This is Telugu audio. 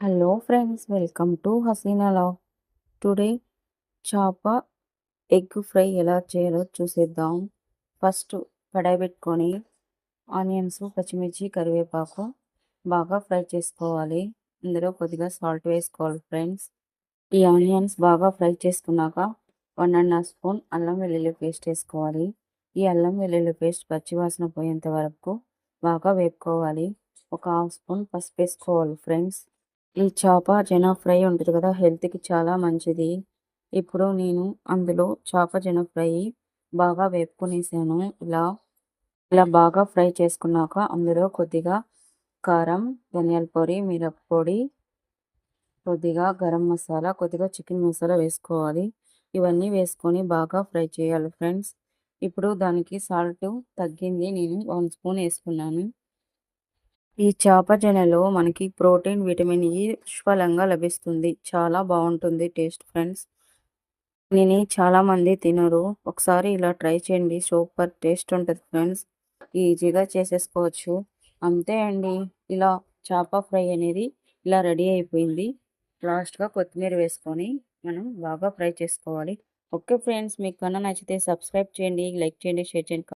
Hello friends welcome to Haseena love today చాప ఎగ్ ఫ్రై ఎలా చేయాలో చూసేద్దాం. ఫస్ట్ కడాయి పెట్టుకొని ఆనియన్స్ పచ్చిమిర్చి కరివేపాకు బాగా ఫ్రై చేసుకోవాలి. ఇందులో కొద్దిగా సాల్ట్ వేసుకోవాలి ఫ్రెండ్స్ ఈ ఆనియన్స్ బాగా ఫ్రై చేసుకున్నాక వన్ అండ్ హాఫ్ స్పూన్ అల్లం వెల్లుల్లి పేస్ట్ వేసుకోవాలి. ఈ అల్లం వెల్లుల్లి పేస్ట్ పచ్చివాసన పోయేంత వరకు బాగా వేపుకోవాలి. ఒక హాఫ్ స్పూన్ పసుపు వేసుకోవాలి ఫ్రెండ్స్ ఈ చేప జన ఫ్రై ఉంటుంది కదా హెల్త్కి చాలా మంచిది. ఇప్పుడు నేను అందులో చేప జన ఫ్రై బాగా వేపుకునేసాను. ఇలా ఇలా బాగా ఫ్రై చేసుకున్నాక అందులో కొద్దిగా కారం ధనియాల పొడి మిరప్పొడి కొద్దిగా గరం మసాలా కొద్దిగా చికెన్ మసాలా వేసుకోవాలి. ఇవన్నీ వేసుకొని బాగా ఫ్రై చేయాలి ఫ్రెండ్స్. ఇప్పుడు దానికి సాల్ట్ తగ్గింది. నేను వన్ స్పూన్ వేసుకున్నాను. ఈ చేప జనలో మనకి ప్రోటీన్ విటమిన్ ఈ పుష్కలంగా లభిస్తుంది. చాలా బాగుంటుంది టేస్ట్ ఫ్రెండ్స్. దీనిని చాలామంది తినరు. ఒకసారి ఇలా ట్రై చేయండి. సూపర్ టేస్ట్ ఉంటుంది ఫ్రెండ్స్. ఈజీగా చేసేసుకోవచ్చు. అంతే అండి. ఇలా చేప ఫ్రై అనేది ఇలా రెడీ అయిపోయింది. లాస్ట్గా కొత్తిమీర వేసుకొని మనం బాగా ఫ్రై చేసుకోవాలి. Okay friends. మీకు కన్నా నచ్చితే సబ్స్క్రైబ్ చేయండి లైక్ చేయండి షేర్ చేయండి.